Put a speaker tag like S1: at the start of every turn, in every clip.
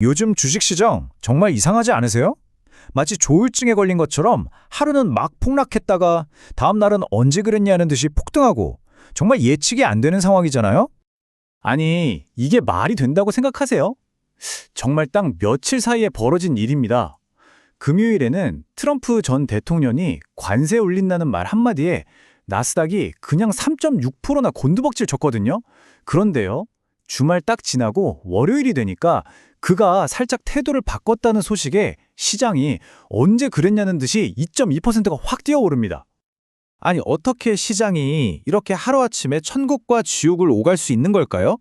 S1: 요즘 주식시장 정말 이상하지 않으세요? 마치 조울증에 걸린 것처럼 하루는 막 폭락했다가 다음 날은 언제 그랬냐는 듯이 폭등하고 정말 예측이 안 되는 상황이잖아요?
S2: 아니, 이게 말이 된다고 생각하세요? 정말 딱 며칠 사이에 벌어진 일입니다. 금요일에는 트럼프 전 대통령이 관세 올린다는 말 한마디에 나스닥이 그냥 3.6%나 곤두박질 쳤거든요. 그런데요, 주말 딱 지나고 월요일이 되니까 그가 살짝 태도를 바꿨다는 소식에 시장이 언제 그랬냐는 듯이 2.2%가 확 뛰어오릅니다.
S1: 아니 어떻게 시장이 이렇게 하루아침에 천국과 지옥을 오갈 수 있는 걸까요?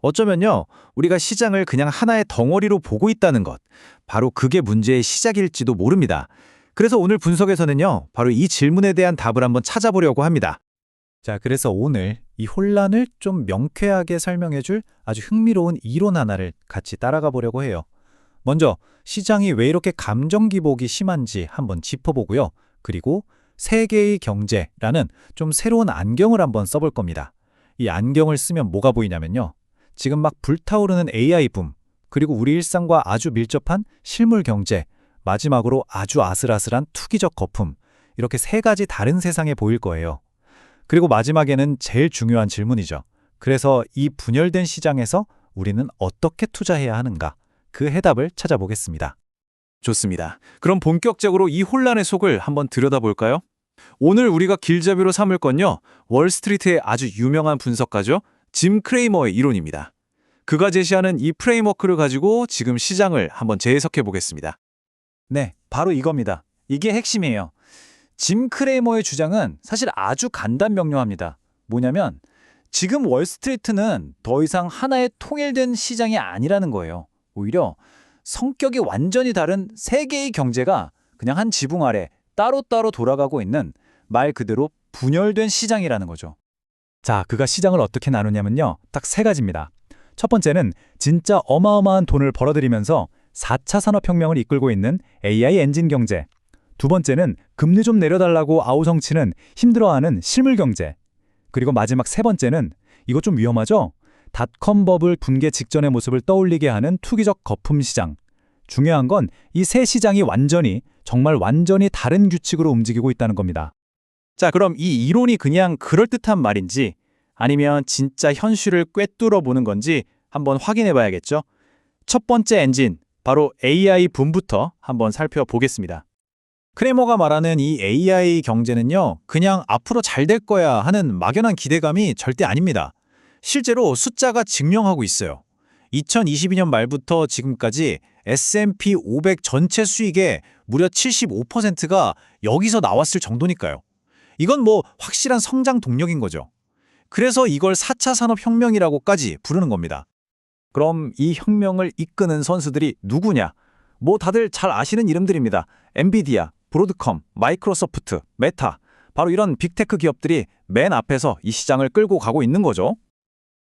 S1: 어쩌면요 우리가 시장을 그냥 하나의 덩어리로 보고 있다는 것 바로 그게 문제의 시작일지도 모릅니다. 그래서 오늘 분석에서는요 바로 이 질문에 대한 답을 한번 찾아보려고 합니다. 자 그래서 오늘 이 혼란을 좀 명쾌하게 설명해 줄 아주 흥미로운 이론 하나를 같이 따라가 보려고 해요. 먼저 시장이 왜 이렇게 감정 기복이 심한지 한번 짚어보고요. 그리고 세계의 경제라는 좀 새로운 안경을 한번 써볼 겁니다. 이 안경을 쓰면 뭐가 보이냐면요. 지금 막 불타오르는 AI 붐, 그리고 우리 일상과 아주 밀접한 실물 경제, 마지막으로 아주 아슬아슬한 투기적 거품, 이렇게 세 가지 다른 세상에 보일 거예요. 그리고 마지막에는 제일 중요한 질문이죠. 그래서 이 분열된 시장에서 우리는 어떻게 투자해야 하는가? 그 해답을 찾아보겠습니다.
S2: 좋습니다. 그럼 본격적으로 이 혼란의 속을 한번 들여다볼까요? 오늘 우리가 길잡이로 삼을 건요. 월스트리트의 아주 유명한 분석가죠. 짐 크레이머의 이론입니다. 그가 제시하는 이 프레임워크를 가지고 지금 시장을 한번 재해석해 보겠습니다.
S1: 네, 바로 이겁니다. 이게 핵심이에요. 짐 크레이머의 주장은 사실 아주 간단 명료합니다. 뭐냐면 지금 월스트리트는 더 이상 하나의 통일된 시장이 아니라는 거예요. 오히려 성격이 완전히 다른 세계의 경제가 그냥 한 지붕 아래 따로따로 돌아가고 있는 말 그대로 분열된 시장이라는 거죠. 자, 그가 시장을 어떻게 나누냐면요. 딱 세 가지입니다. 첫 번째는 진짜 어마어마한 돈을 벌어들이면서 4차 산업혁명을 이끌고 있는 AI 엔진 경제. 두 번째는 금리 좀 내려달라고 아우성치는 힘들어하는 실물 경제. 그리고 마지막 세 번째는 이거 좀 위험하죠? 닷컴 버블 붕괴 직전의 모습을 떠올리게 하는 투기적 거품 시장. 중요한 건 이 세 시장이 완전히 정말 완전히 다른 규칙으로 움직이고 있다는 겁니다.
S2: 자, 그럼 이 이론이 그냥 그럴듯한 말인지 아니면 진짜 현실을 꿰뚫어 보는 건지 한번 확인해 봐야겠죠? 첫 번째 엔진, 바로 AI 붐부터 한번 살펴보겠습니다.
S1: 크레머가 말하는 이 AI 경제는요, 그냥 앞으로 잘 될 거야 하는 막연한 기대감이 절대 아닙니다. 실제로 숫자가 증명하고 있어요. 2022년 말부터 지금까지 S&P 500 전체 수익의 무려 75%가 여기서 나왔을 정도니까요. 이건 뭐 확실한 성장 동력인 거죠. 그래서 이걸 4차 산업혁명이라고까지 부르는 겁니다. 그럼 이 혁명을 이끄는 선수들이 누구냐? 뭐 다들 잘 아시는 이름들입니다. 엔비디아, 브로드컴, 마이크로소프트, 메타. 바로 이런 빅테크 기업들이 맨 앞에서 이 시장을 끌고 가고 있는 거죠.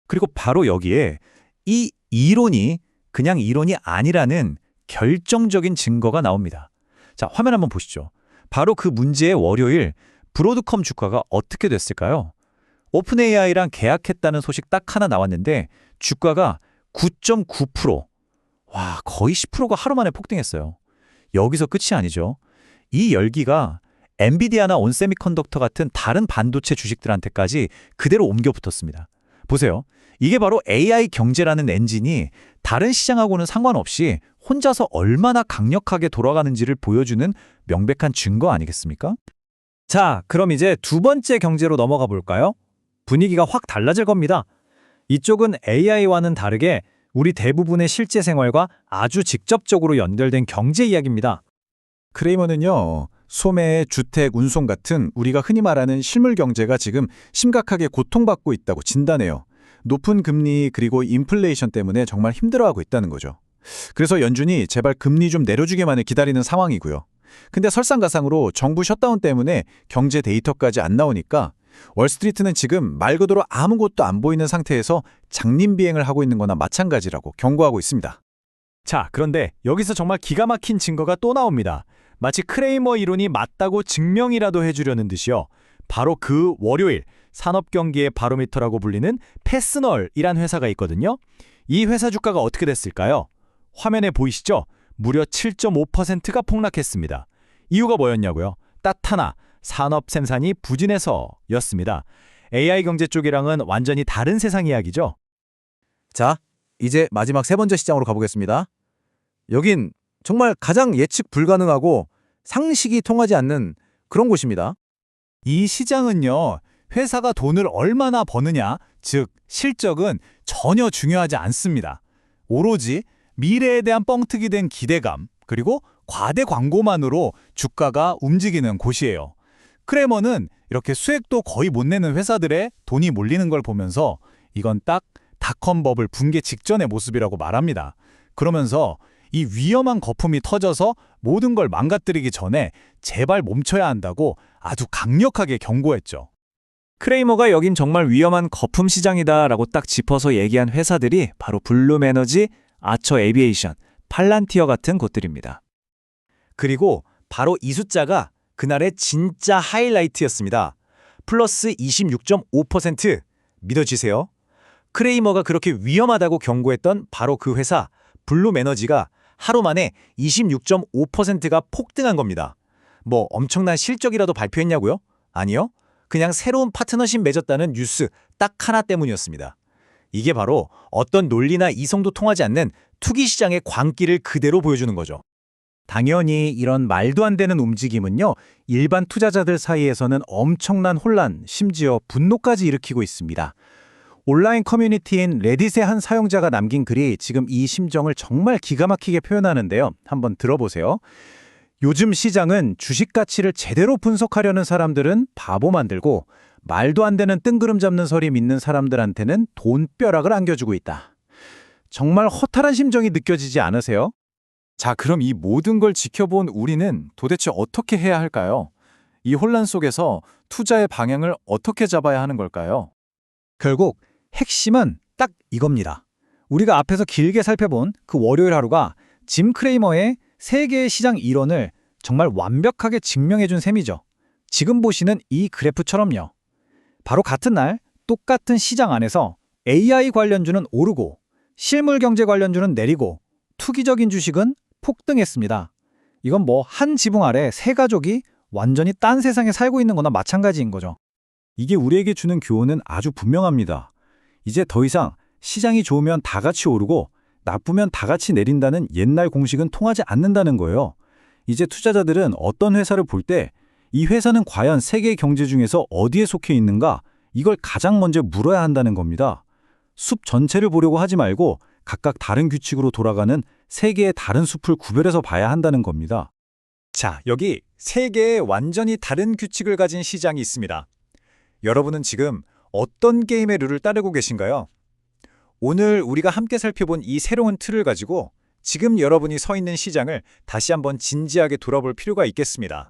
S1: 그리고 바로 여기에 이 이론이 그냥 이론이 아니라는 결정적인 증거가 나옵니다. 자, 화면 한번 보시죠. 바로 그 문제의 월요일 브로드컴 주가가 어떻게 됐을까요? 오픈 AI랑 계약했다는 소식 딱 하나 나왔는데 주가가 9.9%. 와, 거의 10%가 하루 만에 폭등했어요. 여기서 끝이 아니죠. 이 열기가 엔비디아나 온세미컨덕터 같은 다른 반도체 주식들한테까지 그대로 옮겨 붙었습니다. 보세요. 이게 바로 AI 경제라는 엔진이 다른 시장하고는 상관없이 혼자서 얼마나 강력하게 돌아가는지를 보여주는 명백한 증거 아니겠습니까? 자, 그럼 이제 두 번째 경제로 넘어가 볼까요? 분위기가 확 달라질 겁니다. 이쪽은 AI와는 다르게 우리 대부분의 실제 생활과 아주 직접적으로 연결된 경제 이야기입니다. 크레이머는요, 소매, 주택, 운송 같은 우리가 흔히 말하는 실물 경제가 지금 심각하게 고통받고 있다고 진단해요. 높은 금리 그리고 인플레이션 때문에 정말 힘들어하고 있다는 거죠. 그래서 연준이 제발 금리 좀 내려주기만을 기다리는 상황이고요. 근데 설상가상으로 정부 셧다운 때문에 경제 데이터까지 안 나오니까 월스트리트는 지금 말 그대로 아무것도 안 보이는 상태에서 장림 비행을 하고 있는 거나 마찬가지라고 경고하고 있습니다. 자, 그런데 여기서 정말 기가 막힌 증거가 또 나옵니다. 마치 크레이머 이론이 맞다고 증명이라도 해주려는 듯이요. 바로 그 월요일 산업 경기의 바로미터라고 불리는 패스널이란 회사가 있거든요. 이 회사 주가가 어떻게 됐을까요?
S2: 화면에 보이시죠? 무려 7.5%가 폭락했습니다. 이유가 뭐였냐고요? 딱 하나, 산업 생산이 부진해서였습니다. AI 경제 쪽이랑은 완전히 다른 세상 이야기죠.
S3: 자, 이제 마지막 세 번째 시장으로 가보겠습니다. 여긴 정말 가장 예측 불가능하고 상식이 통하지 않는 그런 곳입니다.
S2: 이 시장은요, 회사가 돈을 얼마나 버느냐, 즉, 실적은 전혀 중요하지 않습니다. 오로지 미래에 대한 뻥튀기 된 기대감, 그리고 과대 광고만으로 주가가 움직이는 곳이에요. 크레머는 이렇게 수익도 거의 못 내는 회사들의 돈이 몰리는 걸 보면서 이건 딱 닷컴 버블 붕괴 직전의 모습이라고 말합니다. 그러면서 이 위험한 거품이 터져서 모든 걸 망가뜨리기 전에 제발 멈춰야 한다고 아주 강력하게 경고했죠. 크레이머가 여긴 정말 위험한 거품 시장이다 라고 딱 짚어서 얘기한 회사들이 바로 블룸에너지, 아처 에비에이션, 팔란티어 같은 곳들입니다.
S1: 그리고 바로 이 숫자가 그날의 진짜 하이라이트였습니다. 플러스 26.5% 믿어지세요? 크레이머가 그렇게 위험하다고 경고했던 바로 그 회사 블룸 에너지가 하루 만에 26.5%가 폭등한 겁니다. 뭐 엄청난 실적이라도 발표했냐고요? 아니요. 그냥 새로운 파트너십 맺었다는 뉴스 딱 하나 때문이었습니다. 이게 바로 어떤 논리나 이성도 통하지 않는 투기 시장의 광기를 그대로 보여주는 거죠.
S2: 당연히 이런 말도 안 되는 움직임은요, 일반 투자자들 사이에서는 엄청난 혼란, 심지어 분노까지 일으키고 있습니다. 온라인 커뮤니티인 레딧의 한 사용자가 남긴 글이 지금 이 심정을 정말 기가 막히게 표현하는데요. 한번 들어보세요. 요즘 시장은 주식 가치를 제대로 분석하려는 사람들은 바보 만들고 말도 안 되는 뜬구름 잡는 소리 믿는 사람들한테는 돈벼락을 안겨주고 있다. 정말 허탈한 심정이 느껴지지 않으세요? 자, 그럼 이 모든 걸 지켜본 우리는 도대체 어떻게 해야 할까요? 이 혼란 속에서 투자의 방향을 어떻게 잡아야 하는 걸까요?
S1: 결국 핵심은 딱 이겁니다. 우리가 앞에서 길게 살펴본 그 월요일 하루가 짐 크레이머의 세계의 시장 이론을 정말 완벽하게 증명해준 셈이죠. 지금 보시는 이 그래프처럼요. 바로 같은 날 똑같은 시장 안에서 AI 관련주는 오르고 실물 경제 관련주는 내리고 투기적인 주식은 폭등했습니다. 이건 뭐 한 지붕 아래 세 가족이 완전히 딴 세상에 살고 있는 거나 마찬가지인 거죠.
S2: 이게 우리에게 주는 교훈은 아주 분명합니다. 이제 더 이상 시장이 좋으면 다 같이 오르고 나쁘면 다 같이 내린다는 옛날 공식은 통하지 않는다는 거예요. 이제 투자자들은 어떤 회사를 볼 때 이 회사는 과연 세계 경제 중에서 어디에 속해 있는가 이걸 가장 먼저 물어야 한다는 겁니다. 숲 전체를 보려고 하지 말고 각각 다른 규칙으로 돌아가는 세 개의 다른 숲을 구별해서 봐야 한다는 겁니다.
S1: 자, 여기 세 개의 완전히 다른 규칙을 가진 시장이 있습니다. 여러분은 지금 어떤 게임의 룰을 따르고 계신가요? 오늘 우리가 함께 살펴본 이 새로운 틀을 가지고 지금 여러분이 서 있는 시장을 다시 한번 진지하게 돌아볼 필요가 있겠습니다.